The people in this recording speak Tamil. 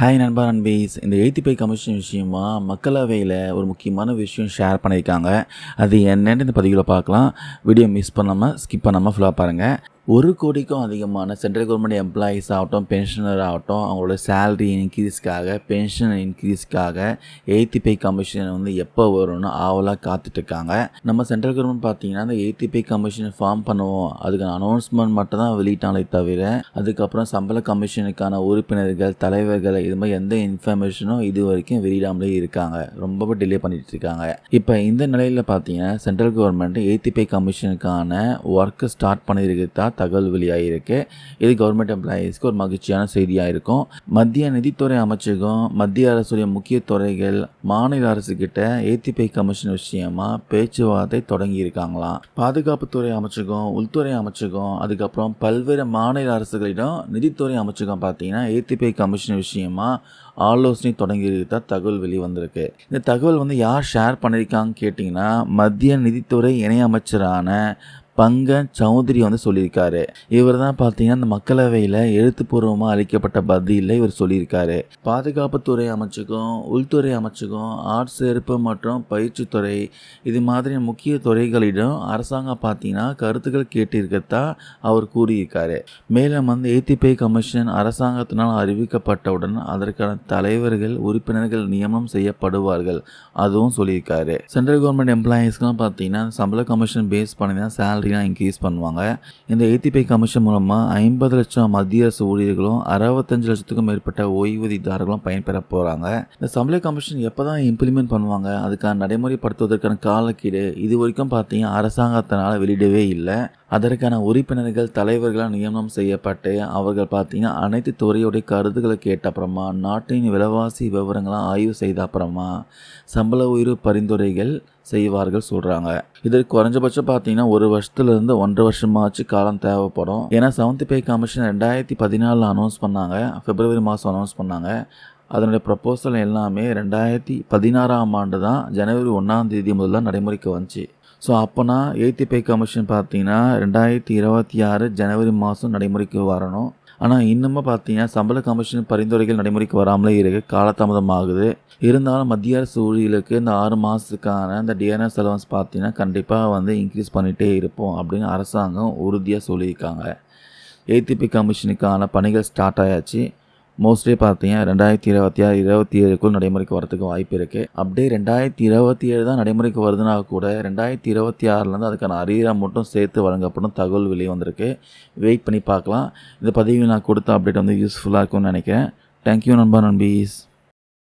ஹாய் நண்பா நண்பீஸ். இந்த எயித்தி பை கமிஷன் விஷயமா மக்களவையில் ஒரு முக்கியமான விஷயம் ஷேர் பண்ணியிருக்காங்க. அது என்னென்னு இந்த பதிவில் பார்க்கலாம். வீடியோ மிஸ் பண்ணாமல் ஸ்கிப் பண்ணாமல் ஃபுல்லாக பாருங்கள் ஒரு கோடிக்கும் அதிகமான சென்ட்ரல் கவர்மெண்ட் எம்ப்ளாயீஸ் ஆகட்டும் பென்ஷனர் ஆகட்டும் அவங்களோட சேலரி இன்க்ரீஸ்க்காக பென்ஷன் இன்க்ரீஸ்க்காக எயித்தி பே கமிஷன் வந்து எப்போ வரும்னு ஆவலாக காத்துட்ருக்காங்க. நம்ம சென்ட்ரல் கவர்மெண்ட் பார்த்தீங்கன்னா அந்த எயித்தி பே கமிஷன் ஃபார்ம் பண்ணுவோம். அதுக்கான அனௌன்ஸ்மெண்ட் மட்டும் தான் வெளியிட்டாலே தவிர அதுக்கப்புறம் சம்பள கமிஷனுக்கான உறுப்பினர்கள் தலைவர்கள் இது மாதிரி எந்த இன்ஃபர்மேஷனும் இது வரைக்கும் வெளியிடாமலே இருக்காங்க. ரொம்ப டிலே பண்ணிட்டு இருக்காங்க இப்போ இந்த நிலையில் பார்த்தீங்கன்னா சென்ட்ரல் கவர்மெண்ட் எயித்தி பே கமிஷனுக்கான ஒர்க்கு ஸ்டார்ட் பண்ணியிருக்கிறதா தகவல் வெளியாகிருக்கு இது கவர்மெண்ட் எம்ப்ளாயீஸ்க்கு ஒரு மகிழ்ச்சியான செய்தியாக இருக்கும் மத்திய நிதித்துறை அமைச்சகம் மத்திய அரசுடைய முக்கிய துறைகள் மாநில அரசுக்கிட்ட ஏத்திபை கமிஷன் விஷயமா பேச்சுவார்த்தை தொடங்கியிருக்காங்களாம். பாதுகாப்புத்துறை அமைச்சகம் உள்துறை அமைச்சகம் அதுக்கப்புறம் பல்வேறு மாநில அரசுகளிடம் நிதித்துறை அமைச்சகம் பார்த்தீங்கன்னா ஏத்திபை கமிஷன் விஷயமா ஆலோசனை தொடங்கியிருக்கா தகவல் வெளிவந்திருக்கு இந்த தகவல் வந்து யார் ஷேர் பண்ணியிருக்காங்க கேட்டிங்கன்னா மத்திய நிதித்துறை இணையமைச்சரான பங்கன் சௌத்ரி வந்து சொல்லியிருக்காரு. இவர் தான் பார்த்தீங்கன்னா இந்த மக்களவையில் எழுத்துப்பூர்வமாக அளிக்கப்பட்ட பதிலில் இவர் சொல்லியிருக்காரு. பாதுகாப்புத்துறை அமைச்சகம் உள்துறை அமைச்சகம் ஆர்ட்ஸ் சேர்ப்பு மற்றும் பயிற்சித்துறை இது மாதிரி முக்கிய துறைகளிடம் அரசாங்கம் பார்த்தீங்கன்னா கருத்துக்கள் கேட்டிருக்கதா அவர் கூறியிருக்காரு. மேலும் வந்து ஏத்திபே கமிஷன் அரசாங்கத்தினால் அறிவிக்கப்பட்டவுடன் அதற்கான தலைவர்கள் உறுப்பினர்கள் நியமனம் செய்யப்படுவார்கள். அதுவும் சொல்லியிருக்காரு. சென்ட்ரல் கவர்மெண்ட் எம்ப்ளாயீஸ்க்கெலாம் பார்த்தீங்கன்னா சம்பள கமிஷன் பேஸ் பண்ணி தான் சேலரிலாம் இன்க்ரீஸ் பண்ணுவாங்க. இந்த ஏத்திபை கமிஷன் மூலமாக ஐம்பது லட்சம் மத்திய அரசு ஊழியர்களும் அறுபத்தஞ்சு லட்சத்துக்கும் மேற்பட்ட ஓய்வூதியதாரர்களும் பயன்பெற போகிறாங்க இந்த சம்பள கமிஷன் எப்போ தான் இம்ப்ளிமெண்ட் பண்ணுவாங்க? அதுக்கான நடைமுறைப்படுத்துவதற்கான காலக்கீடு இது வரைக்கும் பார்த்தீங்கன்னா அரசாங்கத்தினால் வெளியிடவே இல்லை. அதற்கான உறுப்பினர்கள் தலைவர்களாக நியமனம் செய்யப்பட்டு அவர்கள் பார்த்தீங்கன்னா அனைத்து துறையுடைய கருத்துக்களை கேட்ட அப்புறமா நாட்டின் விலைவாசி விவரங்களை ஆய்வு செய்த அப்புறமா சம்பள உயர்வு பரிந்துரைகள் செய்வார்கள் சொல்கிறாங்க இதற்கு குறைஞ்சபட்சம் பார்த்தீங்கன்னா ஒரு வருஷத்துலேருந்து ஒன்றரை வருஷமாச்சு காலம் தேவைப்படும். ஏன்னா செவன்த் பே கமிஷன் ரெண்டாயிரத்தி பதினாலில் அனௌன்ஸ் பண்ணாங்க. பிப்ரவரி மாதம் அனௌன்ஸ் பண்ணாங்க. அதனுடைய ப்ரப்போசல் எல்லாமே ரெண்டாயிரத்தி பதினாறாம் ஆண்டு தான் ஜனவரி ஒன்றாம் தேதி முதல்ல நடைமுறைக்கு வந்துச்சு. ஸோ அப்போனா எயித்தி பே கமிஷன் பார்த்தீங்கன்னா ரெண்டாயிரத்தி இருபத்தி ஆறு ஜனவரி மாதம் நடைமுறைக்கு வரணும். ஆனால் இன்னமும் பார்த்தீங்கன்னா சம்பள கமிஷன் பரிந்துரைகள் நடைமுறைக்கு வராமலே இருக்கு. காலதாமதமாகுது. இருந்தாலும் மத்திய அரசு ஊழியர்களுக்கு இந்த ஆறு மாதத்துக்கான இந்த டிஎன்எஸ் அலவன்ஸ் பார்த்தீங்கன்னா கண்டிப்பாக வந்து இன்க்ரீஸ் பண்ணிகிட்டே இருப்போம் அப்படின்னு அரசாங்கம் உறுதியாக சொல்லியிருக்காங்க. ஏடிபி கமிஷனுக்கான பணிகள் ஸ்டார்ட் ஆயாச்சு. மோஸ்ட்லி பார்த்தீங்க ரெண்டாயிரத்தி இருபத்தி ஆறு இருபத்தி ஏழுக்குள் நடைமுறைக்கு வரதுக்கு வாய்ப்பு இருக்குது அப்படியே ரெண்டாயிரத்தி இருபத்தி ஏழு தான் நடைமுறைக்கு வருதுன்னா கூட ரெண்டாயிரத்தி இருபத்தி ஆறுலேருந்து அதுக்கான அரியரம் மட்டும் சேர்த்து வழங்கப்படும் தகவல் வெளியே வந்திருக்கு. வெயிட் பண்ணி பார்க்கலாம். இந்த பதிவு நான் கொடுத்த அப்டேட் வந்து யூஸ்ஃபுல்லாக இருக்கும்னு நினைக்கிறேன். தேங்க்யூ நண்பா நண்பீஸ்.